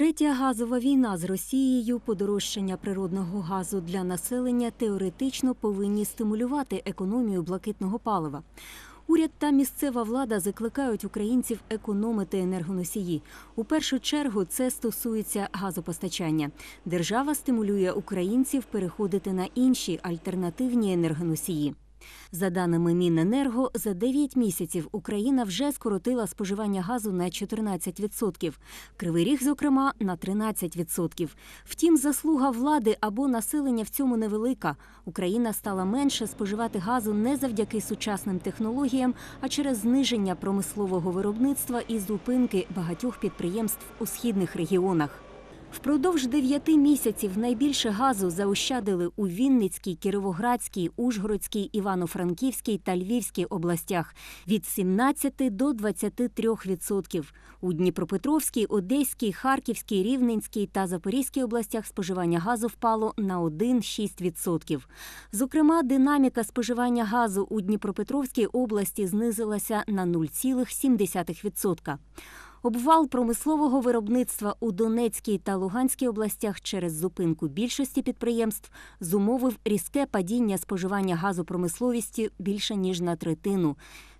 Третя газова війна з Росією, подорожчання природного газу для населення теоретично повинні стимулювати економію блакитного палива. Уряд та місцева влада закликають українців економити енергоносії. У першу чергу це стосується газопостачання. Держава стимулює українців переходити на інші альтернативні енергоносії. За даними Міненерго, за 9 місяців Україна вже скоротила споживання газу на 14%, Кривий Ріг, зокрема, на 13%. Втім, заслуга влади або населення в цьому невелика. Україна стала менше споживати газу не завдяки сучасним технологіям, а через зниження промислового виробництва і зупинки багатьох підприємств у східних регіонах. Впродовж дев'яти місяців найбільше газу заощадили у Вінницькій, Кіровоградській, Ужгородській, Івано-Франківській та Львівській областях від 17 до 23 відсотків. У Дніпропетровській, Одеській, Харківській, Рівненській та Запорізькій областях споживання газу впало на 1,6 відсотків. Зокрема, динаміка споживання газу у Дніпропетровській області знизилася на 0,7 відсотка. Обвал промислового виробництва у Донецькій та Луганській областях через зупинку більшості підприємств зумовив різке падіння споживання газу промисловісті більше ніж на третину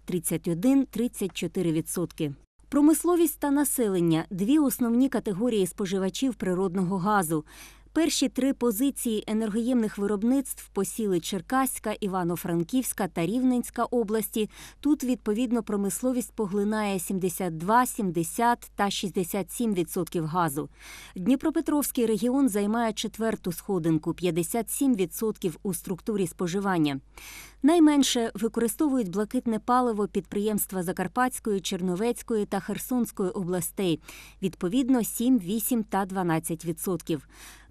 31-34%. Промисловість та населення дві основні категорії споживачів природного газу. Перші три позиції енергоємних виробництв посіли Черкаська, Івано-Франківська та Рівненська області. Тут відповідно промисловість поглинає 72, 70 та 67 відсотків газу. Дніпропетровський регіон займає четверту сходинку 57 відсотків у структурі споживання. Найменше використовують блакитне паливо підприємства Закарпатської, Черновецької та Херсонської областей, відповідно 7, 8 та 12 відсотків.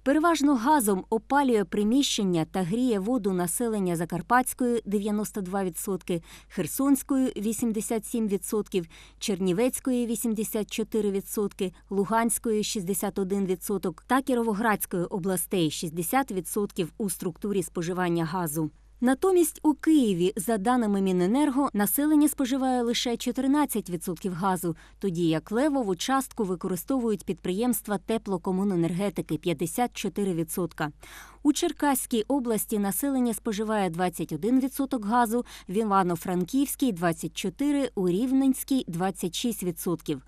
Переважно газом опалює приміщення та гріє воду населення Закарпатської 92%, Херсонської 87%, Чернівецької 84%, Луганської 61% та Кіровоградської областей 60% у структурі споживання газу. Натомість у Києві, за даними Міненерго, населення споживає лише 14% газу, тоді як левову частку використовують підприємства теплокомуненергетики 54%. У Черкаській області населення споживає 21% газу, в Івано-Франківській 24%, у Рівненській 26%.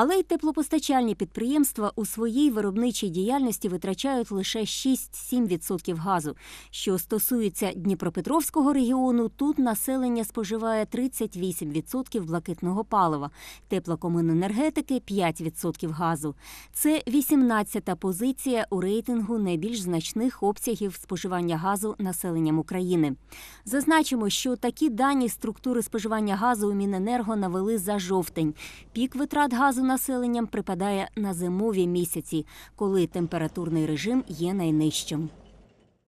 Але й теплопостачальні підприємства у своїй виробничій діяльності витрачають лише 6-7% газу. Що стосується Дніпропетровського регіону, тут населення споживає 38% блакитного палива, теплокомуненергетики 5% газу. Це 18-та позиція у рейтингу найбільш значних обсягів споживання газу населенням України. Зазначимо, що такі дані структури споживання газу у Міненерго навели за жовтень. Пік витрат газу населенням припадає на зимові місяці, коли температурний режим є найнижчим.